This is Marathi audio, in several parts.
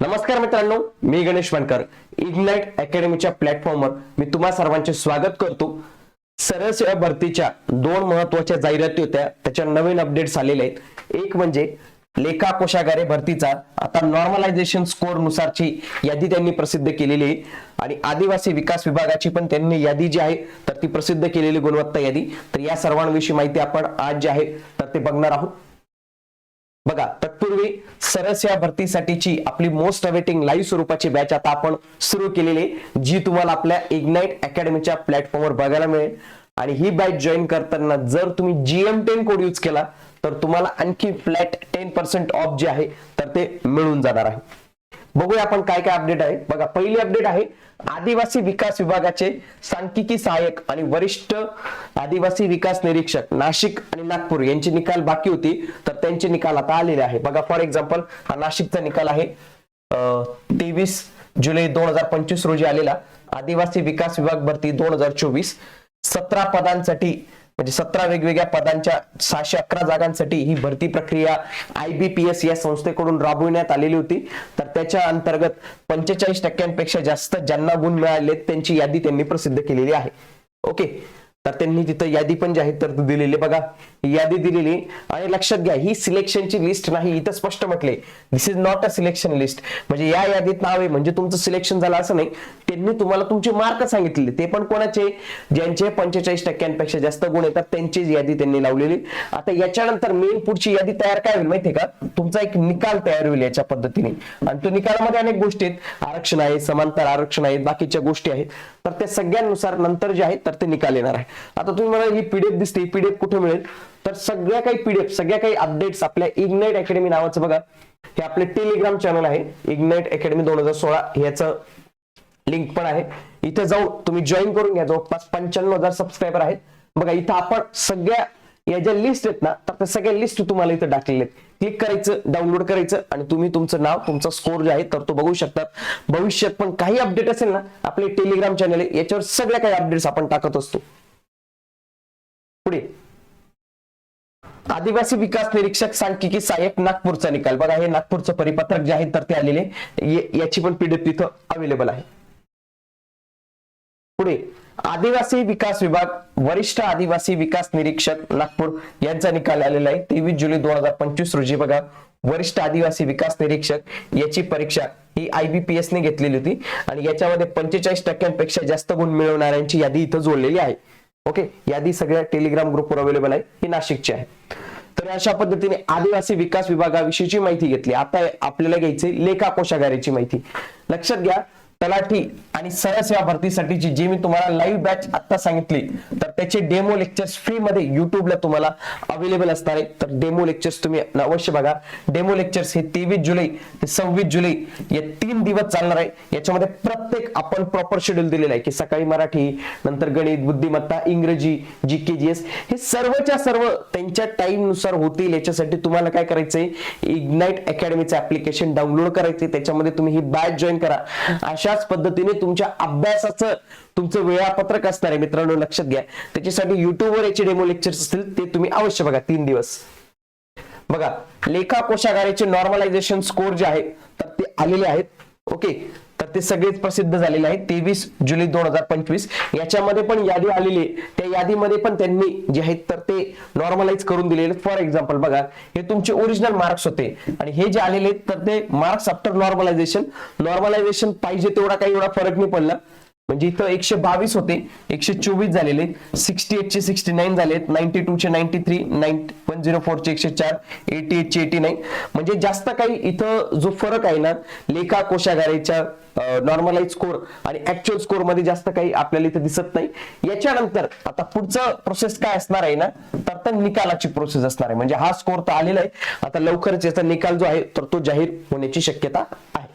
नमस्कार मित्रांनो मी गणेश वणकर इग्नाइट अकॅडमीच्या प्लॅटफॉर्मवर मी तुम्हा सर्वांचे स्वागत करतो. सरळ सेवा भरतीच्या दोन महत्त्वाच्या जाहिराती होत्या त्याच्या नवीन अपडेट्स आलेले आहेत. एक म्हणजे लेखा कोशागारे भरतीचा आता नॉर्मलायझेशन स्कोर नुसारची यादी त्यांनी प्रसिद्ध केलेली आहे. आणि आदिवासी विकास विभागाची पण त्यांनी यादी जी आहे तर ती प्रसिद्ध केलेली गुणवत्ता यादी. तर या सर्वांविषयी माहिती आपण आज जे आहे तर ते बघणार आहोत. बघा तत्पूर्वी सरस या भरतीसाठीची आपली मोस्ट अवेटिंग लाईव्ह स्वरूपाची बॅच आता आपण सुरू केलेली आहे, जी तुम्हाला आपल्या इग्नाइट अकॅडमीच्या प्लॅटफॉर्मवर बघायला मिळेल. आणि ही बॅच जॉईन करताना जर तुम्ही जीएम टेन कोड यूज केला तर तुम्हाला आणखी फ्लॅट टेन पर्सेंट ऑफ जे आहे तर ते मिळून जाणार आहे. बघूया आपण काय काय अपडेट आहे. बघा पहिली अपडेट आहे आदिवासी विकास विभागाचे सांख्यिकी सहाय्यक आणि वरिष्ठ आदिवासी विकास निरीक्षक नाशिक आणि नागपूर यांचे निकाल बाकी होती तर त्यांचे निकाल आता आलेले आहे. बघा फॉर एक्झाम्पल हा नाशिकचा निकाल आहे. तेवीस जुलै दोन हजार पंचवीस रोजी आलेला आदिवासी विकास विभाग भरती दोन हजार चोवीस. सतरा पदांसाठी म्हणजे सतरा वेगवेगळ्या पदांच्या सहाशे अकरा जागांसाठी ही भरती प्रक्रिया आयबीपीएस या संस्थेकडून राबविण्यात आलेली होती. तर त्याच्या अंतर्गत पंचेचाळीस टक्क्यांपेक्षा जास्त ज्यांना गुण मिळाले त्यांची यादी त्यांनी प्रसिद्ध केलेली आहे. ओके. तर त्यांनी तिथं यादी पण जी आहे तर दिलेली. बघा यादी दिलेली. आणि लक्षात घ्या ही सिलेक्शनची लिस्ट नाही इथं स्पष्ट म्हटले. This is not a selection list म्हणजे या यादीत नाव आहे म्हणजे तुमचं सिलेक्शन झालं असं नाही. त्यांनी तुम्हाला तुमचे मार्क सांगितलेले. ते पण कोणाचे? ज्यांचे पंचेचाळीस टक्क्यांपेक्षा जास्त गुण येतात त्यांचीच यादी त्यांनी लावलेली. आता याच्यानंतर मेन पुढची यादी तयार काय होईल माहितीये का? तुमचा एक निकाल तयार होईल याच्या पद्धतीने. आणि तो निकालामध्ये अनेक गोष्टी आहेत. आरक्षण आहे समांतर आरक्षण आहेत बाकीच्या गोष्टी आहेत. तर त्या सगळ्यांनुसार नंतर जे आहे तर ते निकाल येणार आहे. आता तुम्ही मला ही पीडीएफ दिसते ही पीडीएफ कुठे मिळेल? तर सगळ्या काही पीडीएफ सगळ्या काही अपडेट्स आपल्या इग्नाइट अकॅडमी नावाचं बघा. हे आपले टेलिग्राम चॅनल आहे. इग्नाइट अकॅडमी दोन हजार सोळा ह्याचं लिंक पण आहे. इथे जाऊन तुम्ही जॉईन करून घ्या. जवळपास पंच्याण्णव हजार सबस्क्रायबर आहेत. बघा इथं आपण सगळ्या या ज्या लिस्ट आहेत ना तर त्या सगळ्या लिस्ट तुम्हाला इथं टाकलेल्या आहेत. क्लिक करायचं डाउनलोड करायचं आणि तुम्ही तुमचं नाव तुमचा स्कोर जे आहे तर तो बघू शकतात. भविष्यात पण काही अपडेट असेल ना आपले टेलिग्राम चॅनल आहे याच्यावर सगळ्या काही अपडेट्स आपण टाकत असतो पुढे आदिवासी विकास निरीक्षक सांख्यिकी सहाय्यक नागपूरचा निकाल. बघा हे नागपूरचं परिपत्रक जे आहे तर ते आलेले याची पण पीडीएफ तिथं अवेलेबल आहे. पुढे आदिवासी विकास विभाग वरिष्ठ आदिवासी विकास निरीक्षक नागपूर यांचा निकाल आलेला आहे. तेवीस जुलै दोन हजार पंचवीस रोजी बघा वरिष्ठ आदिवासी विकास निरीक्षक याची परीक्षा ही आयबीपीएस ने घेतलेली होती आणि याच्यामध्ये पंचेचाळीस टक्क्यांपेक्षा जास्त गुण मिळवणाऱ्यांची यादी इथं जोडलेली आहे. ओके? यादी सगळ्या टेलिग्राम ग्रुपवर अवेलेबल आहे. ही नाशिकची आहे. तर अशा पद्धतीने आदिवासी विकास विभागाविषयीची माहिती घेतली. आता आपल्याला घ्यायची लेखा कोशागाराची माहिती. लक्षात घ्या तलाठी आणि सरळ सेवा भरतीसाठीची जी मी तुम्हाला लाईव्ह बॅच आता सांगितली तर त्याचे डेमो लेक्चर्स फ्री मध्ये युट्यूबला तुम्हाला अवेलेबल असणार आहे. तर डेमो लेक्चर्स तुम्ही अवश्य बघा. डेमो लेक्चर्स हे तेवीस जुलै ते सव्वीस जुलै या तीन दिवस चालणार आहे. याच्यामध्ये प्रत्येक आपण प्रॉपर शेड्यूल दिलेला आहे की सकाळी मराठी नंतर गणित बुद्धिमत्ता इंग्रजी जी के जी एस हे सर्वच्या सर्व त्यांच्या टाइमनुसार होतील. याच्यासाठी तुम्हाला काय करायचंय? इग्नाइट अकॅडमीचं ऍप्लिकेशन डाउनलोड करायचे त्याच्यामध्ये तुम्ही ही बॅच जॉईन करा. अशा अशाच पद्धतीने तुमच्या अभ्यासाचं तुमचं वेळापत्रक असणार आहे मित्रांनो लक्षात घ्या. त्याच्यासाठी युट्यूबवर याचे डेमो लेक्चर्स असतील ते तुम्ही अवश्य बघा तीन दिवस. बघा लेखा कोशागाराचे नॉर्मलायझेशन स्कोर जे आहे तर ते आलेले आहेत. ओके ते सगळेच प्रसिद्ध झालेले आहेत. तेवीस जुलै दोन हजार पंचवीस. याच्यामध्ये पण यादी आलेली आहे. त्या यादीमध्ये पण त्यांनी जे आहेत तर ते नॉर्मलाइज करून दिलेले फॉर एक्झाम्पल बघा हे तुमचे ओरिजिनल मार्क्स होते. आणि हे जे आलेले आहेत तर ते मार्क्स आफ्टर नॉर्मलायझेशन नॉर्मलायझेशन पाहिजे तेवढा काही एवढा फरक नाही पडला. म्हणजे इथं एकशे बावीस होते एकशे चोवीस झालेले सिक्स्टी एटचे सिक्स्टी नाईन झालेत ninety टूचे ninety three nine one zero फोरचे एकशे चार एटी एटचे एटी नाईन म्हणजे जास्त काही इथं जो फरक आहे ना लेखा कोशागारेच्या नॉर्मलाइज स्कोर आणि ऍक्च्युअल स्कोरमध्ये जास्त काही आपल्याला इथं दिसत नाही. याच्यानंतर आता पुढचं प्रोसेस काय असणार आहे ना तर तर निकालाची प्रोसेस असणार आहे. म्हणजे हा स्कोर तर आलेला आहे. आता लवकरच याचा निकाल जो आहे तर तो जाहीर होण्याची शक्यता आहे.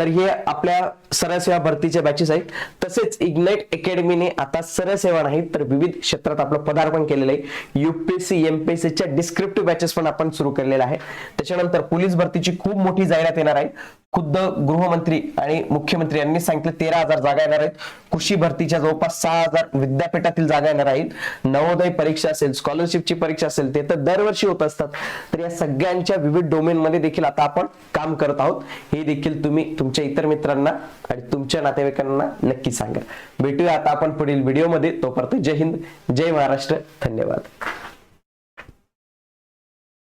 तर हे आपल्या सरळ सेवा भरतीच्या बॅचेस आहेत. तसेच इग्नाइट अकॅडमीने आता सरळ सेवा नाही तर विविध क्षेत्रात आपलं पदार्पण केलेलं आहे. युपीएससी एमपीएससीच्या डिस्क्रिप्टिव्ह बॅचेस पण आपण सुरू केलेल्या आहे. त्याच्यानंतर पोलीस भरतीची खूप मोठी जाहिरात येणार आहे. खुद्द गृहमंत्री आणि मुख्यमंत्री यांनी सांगितलं तेरा हजार जागा येणार आहेत. कृषी भरतीच्या जवळपास सहा हजार विद्यापीठातील जागा येणार आहेत. नवोदय परीक्षा असेल स्कॉलरशिपची परीक्षा असेल ते तर दरवर्षी होत असतात. तर या सगळ्यांच्या विविध डोमेन मध्ये देखील आता आपण काम करत आहोत. हे देखील तुम्ही तुमच्या इतर मित्रांना आणि तुमच्या नातेवाईकांना नक्की सांगा. भेटूया आता आपण पुढील व्हिडिओमध्ये तोपर्यंत जय हिंद जय महाराष्ट्र. धन्यवाद.